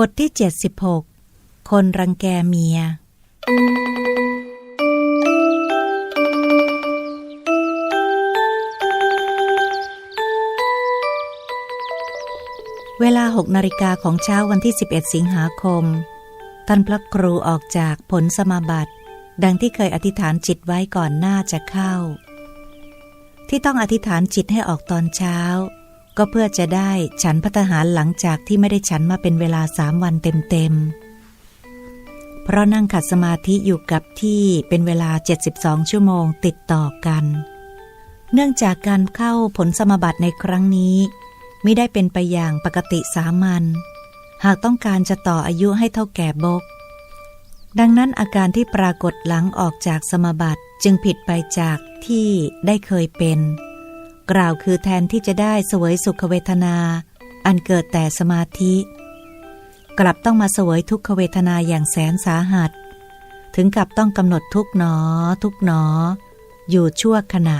บทที่ 76 คนรังแกเมีย เวลาหกนาฬิกาของเช้าวันที่ 11 สิงหาคม ท่านพระครูออกจากผลสมาบัติ ดังที่เคยอธิษฐานจิตไว้ก่อนหน้าจะเข้า ที่ต้องอธิษฐานจิตให้ออกตอนเช้า ก็เพื่อจะได้ฉันพัฒหารหลังจากที่ไม่ได้ฉันมาเป็นเวลาสามวันเต็มๆ เพราะนั่งขัดสมาธิอยู่กับที่เป็นเวลา 72 ชั่วโมงติดต่อกัน เนื่องจากการเข้าผลสมบัติในครั้งนี้ไม่ได้เป็นไปอย่างปกติสามัญ หากต้องการจะต่ออายุให้เท่าแก่บก ดังนั้นอาการที่ปรากฏหลังออกจากสมบัติจึงผิดไปจากที่ได้เคยเป็น กล่าวคือแทนที่จะได้เสวยสุขเวทนา อันเกิดแต่สมาธิ กลับต้องมาเสวยทุกขเวทนาอย่างแสนสาหัส ถึงกับต้องกำหนดทุกหนอ ทุกหนอ อยู่ชั่วขณะ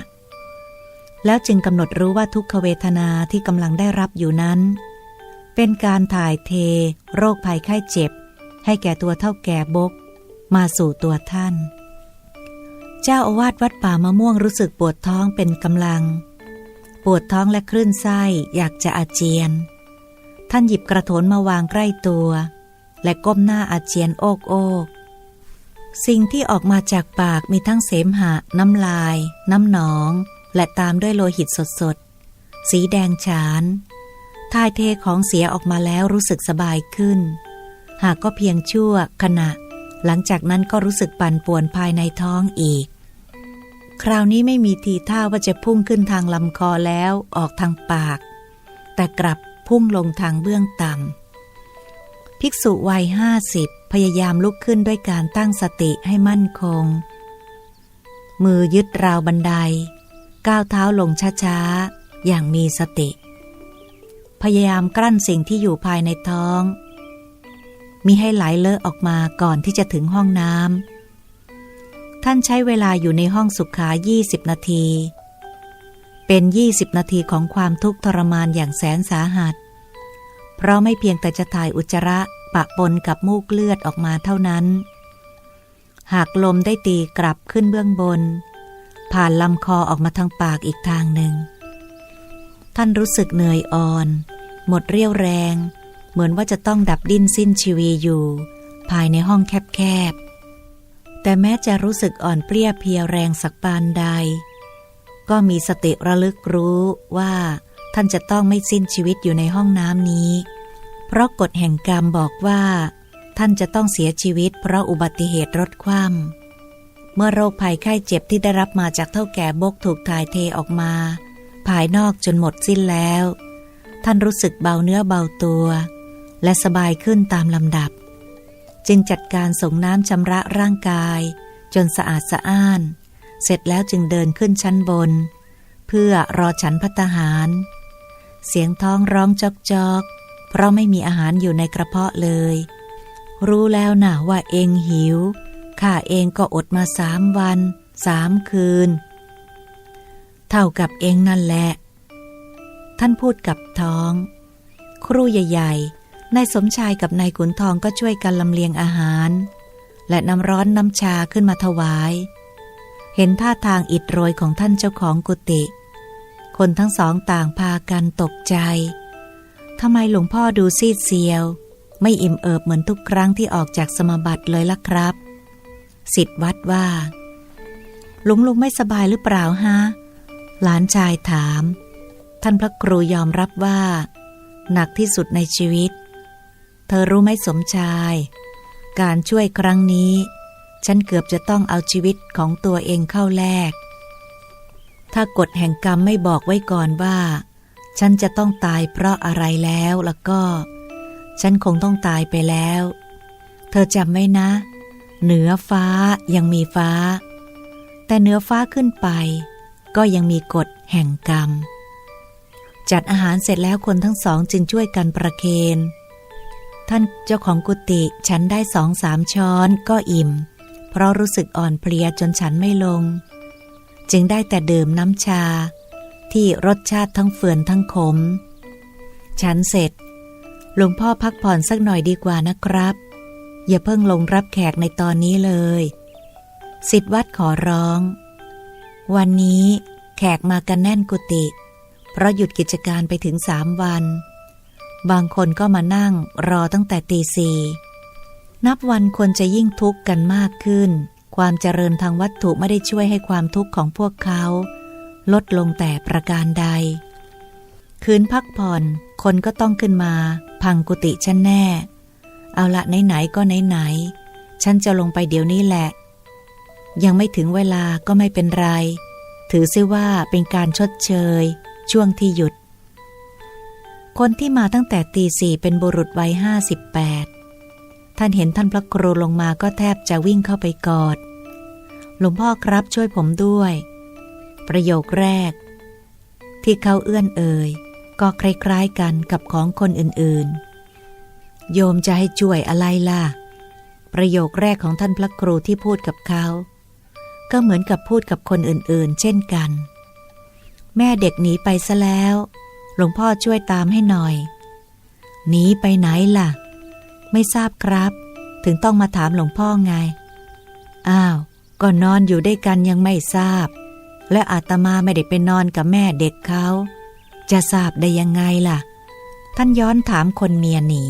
แล้วจึงกำหนดรู้ว่าทุกขเวทนาที่กำลังได้รับอยู่นั้น เป็นการถ่ายเท โรคภัยไข้เจ็บ ให้แก่ตัวเท่าแก่บก มาสู่ตัวท่าน เจ้าอาวาสวัดป่ามะม่วงรู้สึกปวดท้องเป็นกำลัง ปวดท้องและคลื่นไส้อยากจะอาเจียน ท่านหยิบกระโถนมาวางใกล้ตัว และก้มหน้าอาเจียนโอกโอกสิ่งที่ออกมาจากปากมีทั้งเสมหะ น้ำลาย น้ำหนอง และตามด้วยโลหิตสดๆ สีแดงฉานทายเทของเสียออกมาแล้วรู้สึกสบายขึ้น หากก็เพียงชั่วขณะ หลังจากนั้นก็รู้สึกปั่นป่วนภายในท้องอีก คราวนี้ไม่มีทีท่าว่าจะพุ่งขึ้นทางลำคอแล้วออกทางปาก แต่กลับพุ่งลงทางเบื้องต่ำภิกษุวัยห้าสิบพยายามลุกขึ้นด้วยการตั้งสติให้มั่นคง มือยึดราวบันได ก้าวเท้าลงช้าๆ อย่างมีสติ พยายามกลั้นสิ่งที่อยู่ภายในท้องมีให้ไหลเลอะออกมาก่อนที่จะถึงห้องน้ำ ท่านใช้เวลาอยู่ในห้องสุขา 20 นาที เป็น 20 นาทีของความทุกข์ทรมานอย่างแสนสาหัส เพราะไม่เพียงแต่จะถ่ายอุจจาระปะปนกับมูกเลือดออกมาเท่านั้น หากลมได้ตีกลับขึ้นเบื้องบน ผ่านลำคอออกมาทางปากอีกทางหนึ่ง ท่านรู้สึกเหนื่อยอ่อน หมดเรี่ยวแรง เหมือนว่าจะต้องดับดิ้นสิ้นชีวีอยู่ ภายในห้องแคบๆ แต่แม้จะรู้สึกอ่อนเปรี้ยเพียแรงสักปานใด ก็มีสติระลึกรู้ว่า ท่านจะต้องไม่สิ้นชีวิตอยู่ในห้องน้ำนี้ เพราะกฎแห่งกรรมบอกว่า ท่านจะต้องเสียชีวิตเพราะอุบัติเหตุรถคว่ำเมื่อโรคภัยไข้เจ็บที่ได้รับมาจากเท่าแก่บกถูกถ่ายเทออกมา ภายนอกจนหมดสิ้นแล้ว ท่านรู้สึกเบาเนื้อเบาตัว และสบายขึ้นตามลำดับ จึงจัดการส่งน้ำชำระร่างกาย จนสะอาดสะอ้าน เสร็จแล้วจึงเดินขึ้นชั้นบน เพื่อรอฉันพัตหาร เสียงท้องร้องจอกจอกเพราะไม่มีอาหารอยู่ในกระเพาะเลย รู้แล้วนะว่าเองหิว ข้าเองก็อดมาสามวันสามคืน เท่ากับเองนั่นแหละ ท่านพูดกับท้อง ครูใหญ่ๆ นายสมชายกับนายขุนทองก็ช่วยกันลำเลียงอาหาร และน้ำร้อนน้ำชาขึ้นมาถวาย เห็นท่าทางอิดโรยของท่านเจ้าของกุฏิคนทั้งสองต่างพากันตกใจทำไมหลวงพ่อดูซีดเซียว ไม่อิ่มเอิบเหมือนทุกครั้งที่ออกจากสมบัติเลยล่ะครับสิทธวัดว่าลุงลุงไม่สบายหรือเปล่าฮะหลานชายถาม ท่านพระครูยอมรับว่า หนักที่สุดในชีวิต เธอรู้ไหมสมชาย การช่วยครั้งนี้ ฉันเกือบจะต้องเอาชีวิตของตัวเองเข้าแลก ถ้ากฎแห่งกรรมไม่บอกไว้ก่อนว่า ฉันจะต้องตายเพราะอะไรแล้วแล้วก็ ฉันคงต้องตายไปแล้ว เธอจำไว้นะ เหนือฟ้ายังมีฟ้า แต่เหนือฟ้าขึ้นไป ก็ยังมีกฎแห่งกรรม จัดอาหารเสร็จแล้วคนทั้งสองจึงช่วยกันประเคน ท่านเจ้าของกุฏิฉันได้สองสามช้อนก็อิ่ม เพราะรู้สึกอ่อนเพลียจนฉันไม่ลง จึงได้แต่ดื่มน้ำชา ที่รสชาติทั้งเฟื่อนทั้งขม ฉันเสร็จหลวงพ่อพักผ่อนสักหน่อยดีกว่านะครับ อย่าเพิ่งลงรับแขกในตอนนี้เลยสิทธวัดขอร้อง วันนี้แขกมากันแน่นกุฏิเพราะหยุดกิจการไปถึงสามวัน บางคนก็มานั่งรอตั้งแต่ตีสี่นับวันคนจะยิ่งทุกข์กันมากขึ้น ความเจริญทางวัตถุไม่ได้ช่วยให้ความทุกข์ของพวกเขา ลดลงแต่ประการใด คืนพักผ่อนคนก็ต้องขึ้นมา พังกุฏิฉันแน่ เอาละไหนๆก็ไหนๆฉันจะลงไปเดี๋ยวนี้แหละ ยังไม่ถึงเวลาก็ไม่เป็นไร ถือซิว่าเป็นการชดเชย ช่วงที่หยุด คนที่มาตั้งแต่ตีสี่เป็นบุรุษวัยห้าสิบแปดท่านเห็นท่านพระครูลงมาก็แทบจะวิ่งเข้าไปกอด หลวงพ่อครับช่วยผมด้วย ประโยคแรก ที่เขาเอื้อนเอ่ยก็คล้ายๆกันกับของคนอื่นๆ โยมจะให้ช่วยอะไรล่ะ ประโยคแรกของท่านพระครูที่พูดกับเขา ก็เหมือนกับพูดกับคนอื่นๆ เช่นกัน แม่เด็กหนีไปซะแล้ว หลวงพ่อช่วยตามให้หน่อย หนีไปไหนล่ะ ไม่ทราบครับ ถึงต้องมาถามหลวงพ่อไง อ้าว ก็นอนอยู่ด้วยกันยังไม่ทราบ และอาตมาไม่ได้ไปนอนกับแม่เด็กเขา จะทราบได้ยังไงล่ะ ท่านย้อนถามคนเมียหนี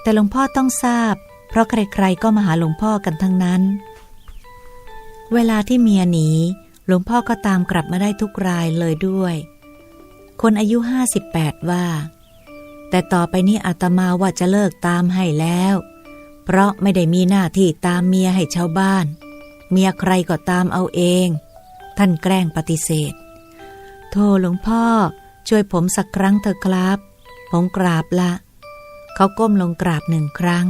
แต่หลวงพ่อต้องทราบ เพราะใครๆก็มาหาหลวงพ่อกันทั้งนั้น เวลาที่เมียหนีหลวงพ่อก็ตามกลับมาได้ทุกรายเลยด้วย คนอายุห้าสิบแปดว่า แต่ต่อไปนี้อาตมาว่าจะเลิกตามให้แล้ว เพราะไม่ได้มีหน้าที่ตามเมียให้ชาวบ้าน เมียใครก็ตามเอาเอง ท่านแกล้งปฏิเสธ โทรหลวงพ่อ ช่วยผมสักครั้งเถอะครับ ผมกราบละ เขาก้มลงกราบหนึ่งครั้ง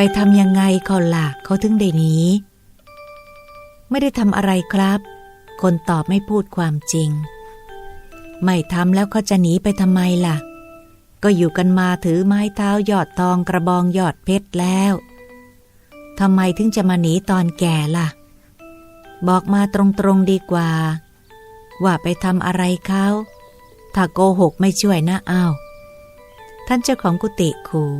ไปทำยังไงเขาล่ะเขาถึงได้หนีไม่ได้ทำอะไรครับ คนตอบไม่พูดความจริง ไม่ทำแล้วเขาจะหนีไปทำไมล่ะ ก็อยู่กันมาถือไม้เท้ายอดทองกระบองยอดเพชรแล้วทำไมถึงจะมาหนีตอนแก่ล่ะ บอกมาตรงๆดีกว่า ว่าไปทำอะไรเขาถ้าโกหกไม่ช่วยนะอ้าวท่านเจ้าของกุฏิขู่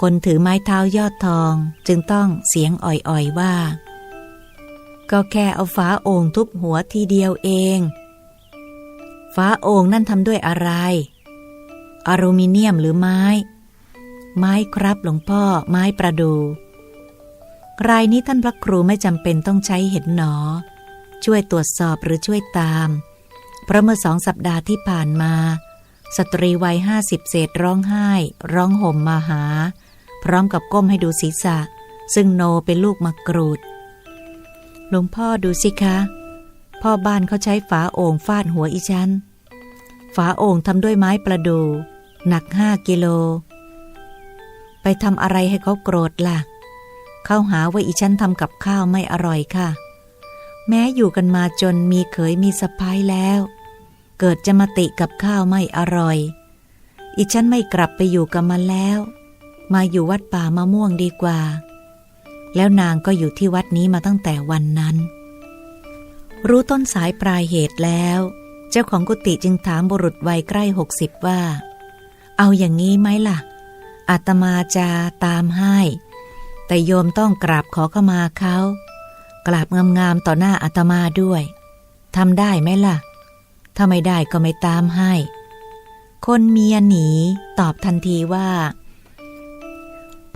คนถือไม้เท้ายอดทองจึงต้องเสียงอ่อยๆว่า ก็แค่เอาฝาโอ่งทุบหัวทีเดียวเองฝาโอ่งนั่นทำด้วยอะไร อลูมิเนียมหรือไม้ ไม้ครับหลวงพ่อไม้ประดู รายนี้ท่านพระครูไม่จำเป็นต้องใช้เห็นหนอ ช่วยตรวจสอบหรือช่วยตาม เพราะเมื่อสองสัปดาห์ที่ผ่านมาสตรีวัยห้าสิบเศษร้องไห้ ร้องห่มมาหา พร้อมกับก้มให้ดูศีรษะ ซึ่งโนเป็นลูกมะกรูด หลวงพ่อดูสิคะ พ่อบ้านเขาใช้ฝาโอ่งฟาดหัวอีฉัน ฝาโอ่งทำด้วยไม้ประดู หนักห้ากิโล ไปทำอะไรให้เขาโกรธล่ะ เขาหาว่าอีฉันทำกับข้าวไม่อร่อยค่ะ แม้อยู่กันมาจนมีเขยมีสะพ้ายแล้ว เกิดจะมาติกับข้าวไม่อร่อยอีฉันไม่กลับไปอยู่กับมันแล้ว มาอยู่วัดป่ามะม่วงดีกว่า แล้วนางก็อยู่ที่วัดนี้มาตั้งแต่วันนั้น รู้ต้นสายปลายเหตุแล้ว เจ้าของกุฏิจึงถามบุรุษวัยใกล้หกสิบว่า เอาอย่างนี้ไหมล่ะ อาตมาจะตามให้ แต่โยมต้องกราบขอขมาเขากราบงามๆต่อหน้าอาตมาด้วยทำได้ไหมล่ะ ถ้าไม่ได้ก็ไม่ตามให้ คนเมียหนี ตอบทันทีว่า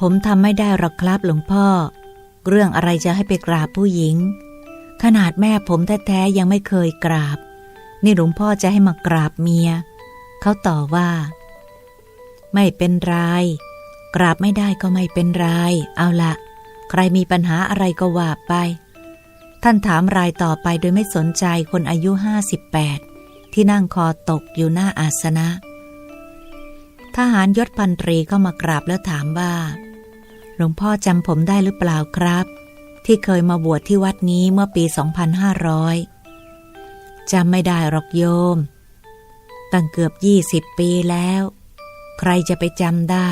ผมทำไม่ได้หรอกครับหลวงพ่อ เรื่องอะไรจะให้ไปกราบผู้หญิง ขนาดแม่ผมแท้ๆยังไม่เคยกราบ นี่หลวงพ่อจะให้มากราบเมีย เขาต่อว่า ไม่เป็นไร กราบไม่ได้ก็ไม่เป็นไร เอาละใครมีปัญหาอะไรก็ว่าไป ท่านถามรายต่อไปโดยไม่สนใจคนอายุห้าสิบแปดที่นั่งคอตกอยู่หน้าอาสนะ ทหารยศพันตรีเข้ามากราบแล้วถามว่า ลวงพ่อจำผมได้หรือเปล่าครับ ที่เคยมาบวชที่วัดนี้เมื่อปี 2500จำไม่ได้หรอกโยม ตั้งเกือบยี่สิบปีแล้ว ใครจะไปจำได้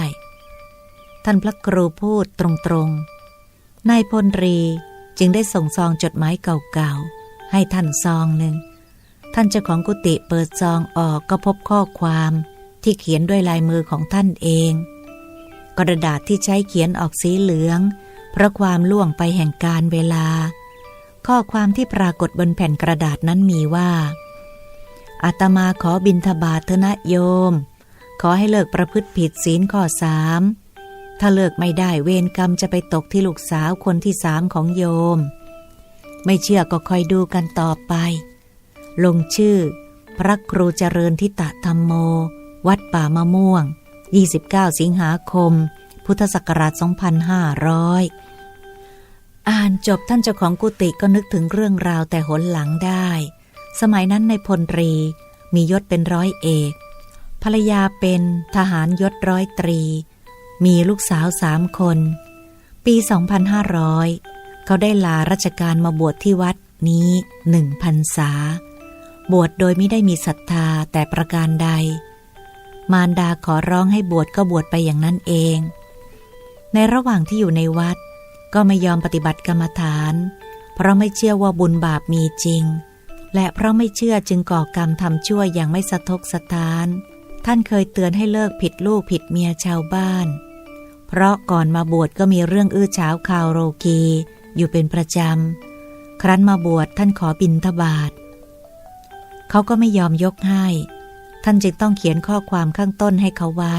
ท่านพระครูพูดตรงๆนายพลรีจึงได้ส่งซองจดหมายเก่าๆ ให้ท่านซองหนึ่ง ท่านเจ้าของกุฏิเปิดซองออกก็พบข้อความที่เขียนด้วยลายมือของท่านเอง กระดาษที่ใช้เขียนออกสีเหลือง เพราะความล่วงไปแห่งการเวลา ข้อความที่ปรากฏบนแผ่นกระดาษนั้นมีว่าอาตมาขอบินทบาทเถนะโยม ขอให้เลิกประพฤติผิดศีลข้อสามถ้าเลิกไม่ได้เวรกรรมจะไปตกที่ลูกสาวคนที่สามของโยม ไม่เชื่อก็คอยดูกันต่อไป ลงชื่อ พระครูเจริญทิตะธรรมโม วัดป่ามะม่วง 29 สิงหาคม พุทธศักราช 2500 อ่านจบท่านเจ้าของกุฏิก็นึกถึงเรื่องราวแต่หนหลังได้ สมัยนั้นในพลตรีมียศเป็นร้อยเอก ภรรยาเป็นทหารยศร้อยตรี มีลูกสาวสามคน ปี 2500 เขาได้ลาราชการมาบวชที่วัดนี้หนึ่งพันษา บวชโดยไม่ได้มีศรัทธาแต่ประการใด มารดาขอร้องให้บวชก็บวชไปอย่างนั้นเอง ในระหว่างที่อยู่ในวัด ก็ไม่ยอมปฏิบัติกรรมฐาน เพราะไม่เชื่อว่าบุญบาปมีจริง และเพราะไม่เชื่อจึงก่อกรรมทำชั่วอย่างไม่สะทกสะทาน ท่านเคยเตือนให้เลิกผิดลูกผิดเมียชาวบ้าน เพราะก่อนมาบวชก็มีเรื่องอื้อฉาวข่าวโรกีอยู่เป็นประจำ ครั้นมาบวชท่านขอบินทบาทเขาก็ไม่ยอมยกให้ ท่านจึงต้องเขียนข้อความข้างต้นให้เขาไว้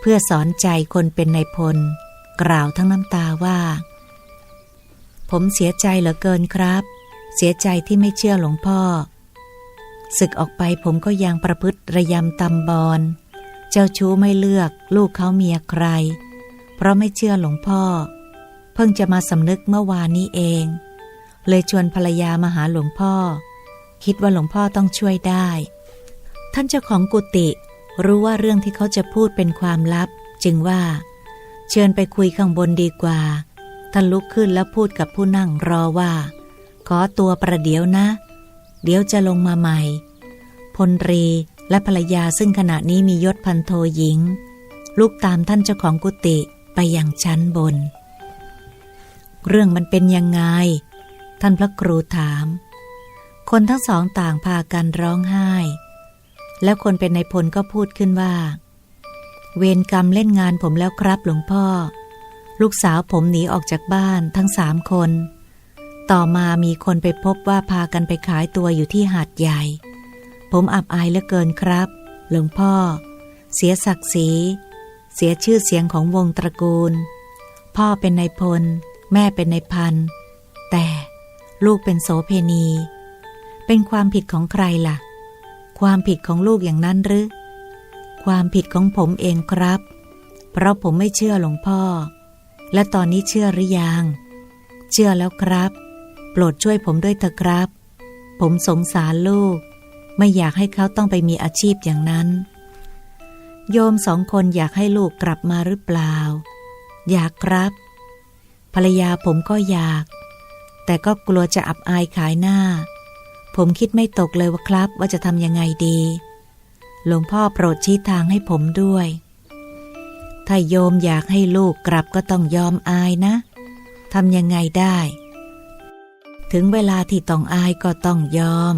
เพื่อสอนใจคนเป็นในายพล กล่าวทั้งน้ำตาว่า ผมเสียใจเหลือเกินครับ เสียใจที่ไม่เชื่อหลวงพ่อ ศึกออกไปผมก็ยังประพฤติระยำตำบอลเจ้าชู้ไม่เลือกลูกเขาเมียใคร เพราะไม่เชื่อหลวงพ่อ เพิ่งจะมาสำนึกเมื่อวานนี้เอง เลยชวนภรรยามาหาหลวงพ่อ คิดว่าหลวงพ่อต้องช่วยได้ ท่านเจ้าของกุฏิรู้ว่าเรื่องที่เขาจะพูดเป็นความลับ จึงว่า เชิญไปคุยข้างบนดีกว่า ท่านลุกขึ้นแล้วพูดกับผู้นั่งรอว่า ขอตัวประเดี๋ยวนะ เดี๋ยวจะลงมาใหม่ พลรีและภรรยาซึ่งขณะนี้มียศพันโทหญิงลูกตามท่านเจ้าของกุฏิไปยังชั้นบน เรื่องมันเป็นยังไง ท่านพระครูถาม คนทั้งสองต่างพากันร้องไห้ แล้วคนเป็นในายพลก็พูดขึ้นว่า เวรกรรมเล่นงานผมแล้วครับหลวงพ่อ ลูกสาวผมหนีออกจากบ้านทั้งสามคน ต่อมามีคนไปพบว่าพากันไปขายตัวอยู่ที่หาดใหญ่ ผมอับอายเหลือเกินครับ หลวงพ่อ เสียศักดิ์ศรีเสียชื่อเสียงของวงตระกูล พ่อเป็นนายพล แม่เป็นนายพัน แต่ลูกเป็นโสเพณี เป็นความผิดของใครล่ะ ความผิดของลูกอย่างนั้นหรือ ความผิดของผมเองครับ เพราะผมไม่เชื่อหลวงพ่อ และตอนนี้เชื่อหรือยัง เชื่อแล้วครับ โปรดช่วยผมด้วยเถอะครับ ผมสงสารลูก ไม่อยากให้เขาต้องไปมีอาชีพอย่างนั้น โยมสองคนอยากให้ลูกกลับมาหรือเปล่า อยากครับ ภรรยาผมก็อยาก แต่ก็กลัวจะอับอายขายหน้า ผมคิดไม่ตกเลยว่าครับ ว่าจะทำยังไงดี หลวงพ่อโปรดชี้ทางให้ผมด้วย ถ้าโยมอยากให้ลูกกลับก็ต้องยอมอายนะทำยังไงได้ ถึงเวลาที่ต้องอายก็ต้องยอม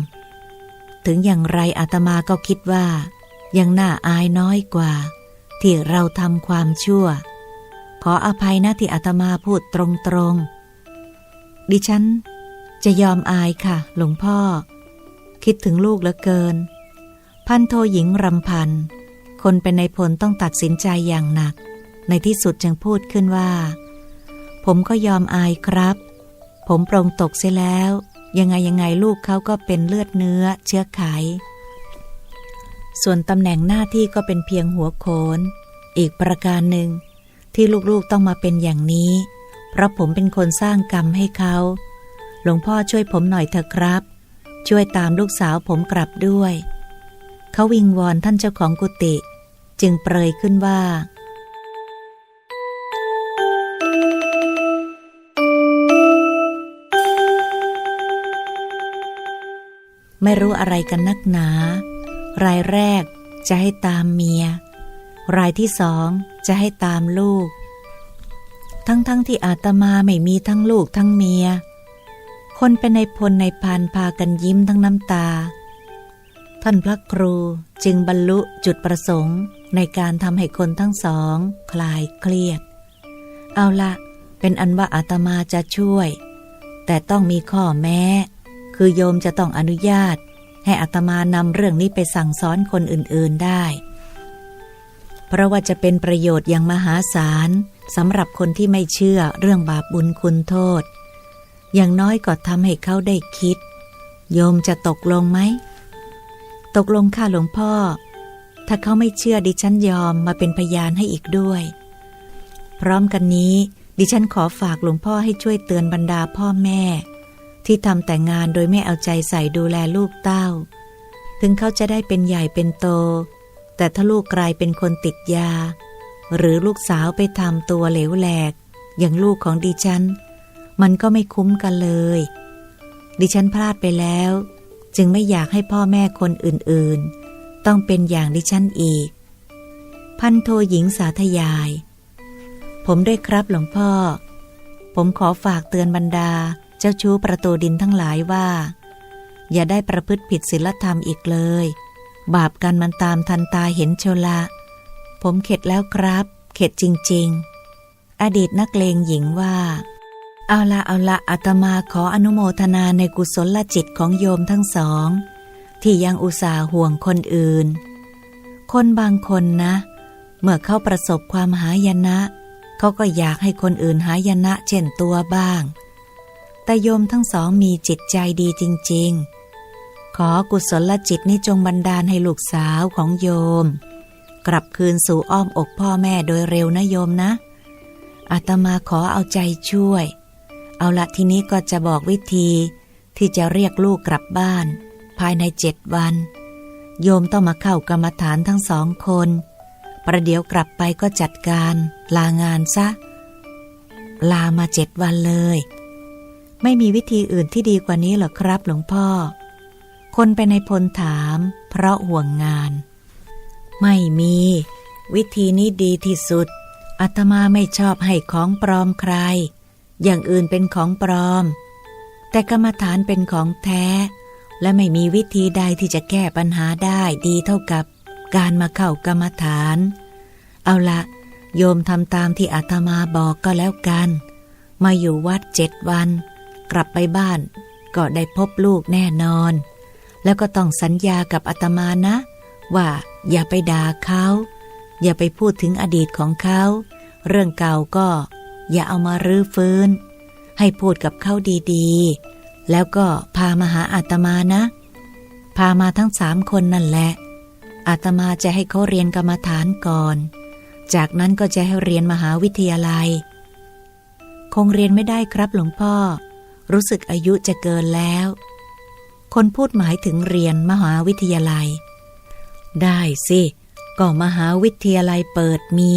ถึงอย่างไรอาตมาก็คิดว่า ยังน่าอายน้อยกว่า ที่เราทำความชั่ว ขออภัยนะที่อาตมาพูดตรงๆดิฉัน จะยอมอายค่ะ หลวงพ่อ คิดถึงลูกเหลือเกิน พันโทหญิงรำพัน คนเป็นในพลต้องตัดสินใจอย่างหนัก ในที่สุดจึงพูดขึ้นว่า ผมก็ยอมอายครับ ผมปรงตกเสียแล้ว ยังไงยังไงลูกเขาก็เป็นเลือดเนื้อเชื้อไข ส่วนตำแหน่งหน้าที่ก็เป็นเพียงหัวโขน อีกประการหนึ่งที่ลูกๆต้องมาเป็นอย่างนี้ เพราะผมเป็นคนสร้างกรรมให้เขา หลวงพ่อช่วยผมหน่อยเถอะครับ ช่วยตามลูกสาวผมกลับด้วย เขาวิงวอนท่านเจ้าของกุฏิจึงเปรยขึ้นว่า ไม่รู้อะไรกันนักหนา รายแรกจะให้ตามเมีย รายที่สองจะให้ตามลูก ทั้งๆทที่อาตมาไม่มีทั้งลูกทั้งเมีย คนเป็นในพลในพันพากันยิ้มทั้งน้ำตา ท่านพระครูจึงบรรลุจุดประสงค์ในการทำให้คนทั้งสอง คลายเครียด เอาละเป็นอันว่าอาตมาจะช่วย แต่ต้องมีข้อแม้ คือโยมจะต้องอนุญาต ให้อาตมานำเรื่องนี้ไปสั่งสอนคนอื่นๆได้ เพราะว่าจะเป็นประโยชน์อย่างมหาศาลสำหรับคนที่ไม่เชื่อเรื่องบาปบุญคุณโทษ อย่างน้อยก็ทำให้เขาได้คิด โยมจะตกลงไหม ตกลงค่ะหลวงพ่อ ถ้าเขาไม่เชื่อดิฉันยอมมาเป็นพยานให้อีกด้วย พร้อมกันนี้ ดิฉันขอฝากหลวงพ่อให้ช่วยเตือนบรรดาพ่อแม่ ที่ทำแต่งานโดยไม่เอาใจใส่ดูแลลูกเต้า ถึงเขาจะได้เป็นใหญ่เป็นโต แต่ถ้าลูกกลายเป็นคนติดยา หรือลูกสาวไปทำตัวเหลวแหลก อย่างลูกของดิฉัน มันก็ไม่คุ้มกันเลย ดิฉันพลาดไปแล้ว จึงไม่อยากให้พ่อแม่คนอื่นๆ ต้องเป็นอย่างดิฉันอีก พันโทหญิงสาธยาย ผมด้วยครับหลวงพ่อ ผมขอฝากเตือนบรรดาเจ้าชู้ประตูดินทั้งหลายว่า อย่าได้ประพฤติผิดศีลธรรมอีกเลย บาปกันมันตามทันตาเห็นโชละ ผมเข็ดแล้วครับ เข็ดจริง ๆ อดีตนักเลงหญิงว่า เอาละเอาละอาตมาขออนุโมทนาในกุศลลจิตของโยมทั้งสอง ที่ยังอุตส่าห์ห่วงคนอื่น คนบางคนนะ เมื่อเขาประสบความหายนะ เขาก็อยากให้คนอื่นหายนะเช่นตัวบ้าง แต่โยมทั้งสองมีจิตใจดีจริง ๆ ขอกุศลจิตนี้จงบันดาลให้ลูกสาวของโยม กลับคืนสู่อ้อมอกพ่อแม่โดยเร็วนะโยมนะอาตมาขอเอาใจช่วย เอาละทีนี้ก็จะบอกวิธี ที่จะเรียกลูกกลับบ้าน ภายในเจ็ดวัน โยมต้องมาเข้ากรรมฐานทั้งสองคน ประเดี๋ยวกลับไปก็จัดการลางานซะ ลามาเจ็ดวันเลย ไม่มีวิธีอื่นที่ดีกว่านี้หรอครับหลวงพ่อ คนไปในพลถาม เพราะห่วงงาน ไม่มี วิธีนี้ดีที่สุดอาตมาไม่ชอบให้ของปลอมใคร อย่างอื่นเป็นของปลอม แต่กรรมฐานเป็นของแท้ และไม่มีวิธีใดที่จะแก้ปัญหาได้ดีเท่ากับการมาเข้ากรรมฐาน เอาละโยมทำตามที่อาตมาบอกก็แล้วกัน มาอยู่วัดเจ็ดวัน กลับไปบ้าน ก็ได้พบลูกแน่นอน แล้วก็ต้องสัญญากับอาตมานะ ว่าอย่าไปด่าเขา อย่าไปพูดถึงอดีตของเขา เรื่องเก่าก็ อย่าเอามารื้อฟื้น ให้พูดกับเขาดีๆ แล้วก็พามาหาอาตมานะ พามาทั้งสามคนนั่นแหละ อาตมาจะให้เขาเรียนกรรมฐานก่อน จากนั้นก็จะให้เรียนมหาวิทยาลัย คงเรียนไม่ได้ครับหลวงพ่อ รู้สึกอายุจะเกินแล้ว คนพูดหมายถึงเรียนมหาวิทยาลัย ได้สิก็มหาวิทยาลัยเปิดมี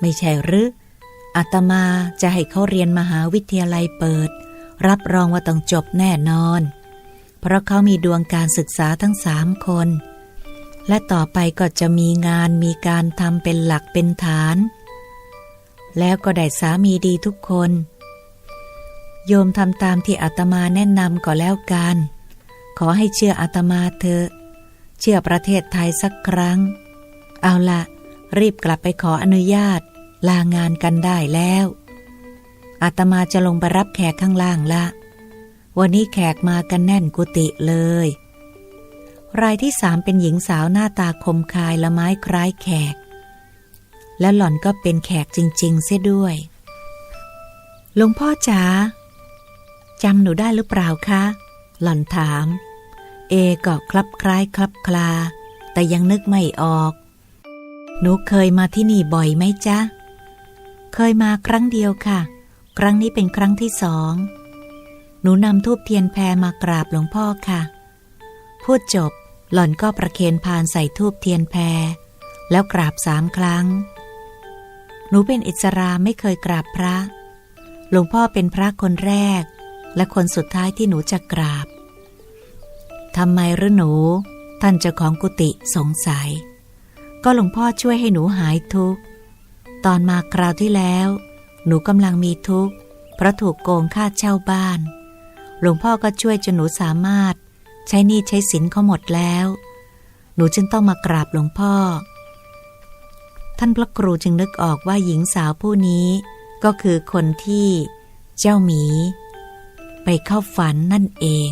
ไม่ใช่หรือ อาตมาจะให้เขาเรียนมหาวิทยาลัยเปิด รับรองว่าต้องจบแน่นอน เพราะเขามีดวงการศึกษาทั้งสามคน และต่อไปก็จะมีงานมีการทำเป็นหลักเป็นฐาน แล้วก็ได้สามีดีทุกคน โยมทำตามที่อาตมาแนะนำก็แล้วกัน ขอให้เชื่ออาตมาเถอะ เชื่อประเทศไทยสักครั้ง เอาละรีบกลับไปขออนุญาต ลางานกันได้แล้วอาตมาจะลงไปรับแขกข้างล่างละ วันนี้แขกมากันแน่นกุฏิเลย รายที่สามเป็นหญิงสาวหน้าตาคมคายละไม้คล้ายแขก และหล่อนก็เป็นแขกจริง ๆ เสียด้วยหลวงพ่อจ๋าจำหนูได้หรือเปล่าคะ หล่อนถาม เอก็คลับคล้ายคลับคลา แต่ยังนึกไม่ออก หนูเคยมาที่นี่บ่อยไหมจ๊ะ เคยมาครั้งเดียวค่ะ ครั้งนี้เป็นครั้งที่สอง หนูนำทูบเทียนแพรมากราบหลวงพ่อค่ะ พูดจบหล่อนก็ประเคนพานใส่ทูบเทียนแพร แล้วกราบสามครั้ง หนูเป็นอิสราไม่เคยกราบพระ หลวงพ่อเป็นพระคนแรก และคนสุดท้ายที่หนูจะกราบทำไมหรือหนู ท่านเจ้าของกุฏิสงสัย ก็หลวงพ่อช่วยให้หนูหายทุกข์ ตอนมาคราวที่แล้ว หนูกำลังมีทุกข์ เพราะถูกโกงค่าเช่าบ้าน หลวงพ่อก็ช่วยจนหนูสามารถ ใช้หนี้ใช้สินเขาหมดแล้ว หนูจึงต้องมากราบหลวงพ่อ ท่านพระครูจึงนึกออกว่าหญิงสาวผู้นี้ก็คือคนที่เจ้าหมี ไปเข้าฝันนั่นเอง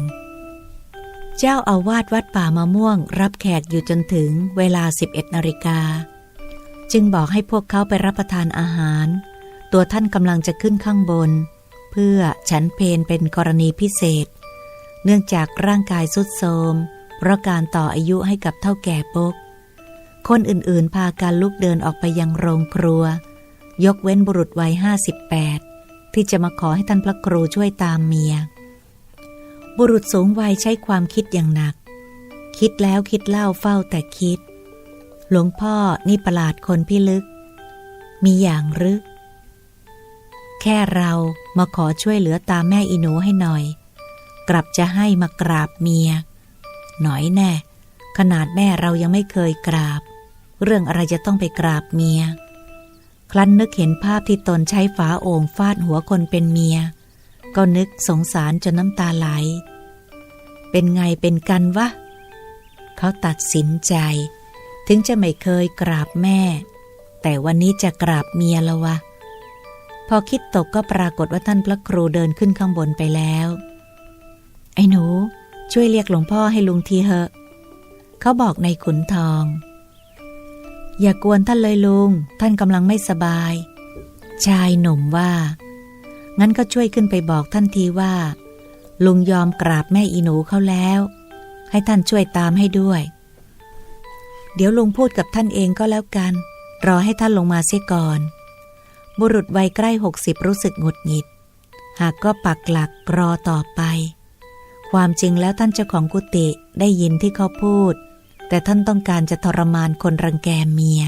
เจ้าอาวาสวัดป่ามะม่วง รับแขกอยู่จนถึงเวลา 11นาฬิกา จึงบอกให้พวกเขาไปรับประทานอาหาร ตัวท่านกำลังจะขึ้นข้างบน เพื่อฉันเพนเป็นกรณีพิเศษ เนื่องจากร่างกายสุดโทรมเพราะการต่ออายุให้กับเท่าแก่ปกคนอื่นๆ พาการลุกเดินออกไปยังโรงครัว ยกเว้นบุรุษวัยห้าสิบแปดที่จะมาขอให้ท่านพระครูช่วยตามเมีย บุรุษสูงวัยใช้ความคิดอย่างหนัก คิดแล้วคิดเล่าเฝ้าแต่คิด หลวงพ่อนี่ประหลาดคนพิลึก มีอย่างหรือแค่เรามาขอช่วยเหลือตามแม่อีหนูให้หน่อย กลับจะให้มากราบเมีย หน่อยแน่ ขนาดแม่เรายังไม่เคยกราบ เรื่องอะไรจะต้องไปกราบเมีย ครั้นนึกเห็นภาพที่ตนใช้ฝาโอ่งฟาดหัวคนเป็นเมีย ก็นึกสงสารจนน้ำตาไหล เป็นไงเป็นกันวะ เขาตัดสินใจ ถึงจะไม่เคยกราบแม่ แต่วันนี้จะกราบเมียแล้ววะ พอคิดตกก็ปรากฏว่าท่านพระครูเดินขึ้นข้างบนไปแล้ว ไอ้หนู ช่วยเรียกหลวงพ่อให้ลุงทีเหอะ เขาบอกในขุนทอง อย่ากวนท่านเลยลุง ท่านกำลังไม่สบาย ชายหนุ่มว่า งั้นก็ช่วยขึ้นไปบอกท่านทีว่า ลุงยอมกราบแม่อีหนูเขาแล้ว ให้ท่านช่วยตามให้ด้วย เดี๋ยวลุงพูดกับท่านเองก็แล้วกัน รอให้ท่านลงมาเสียก่อน บุรุษวัยใกล้หกสิบรู้สึกหงุดหงิด หากก็ปักหลักรอต่อไป ความจริงแล้วท่านเจ้าของกุฏิได้ยินที่เขาพูด แต่ท่านต้องการจะทรมานคนรังแกเมีย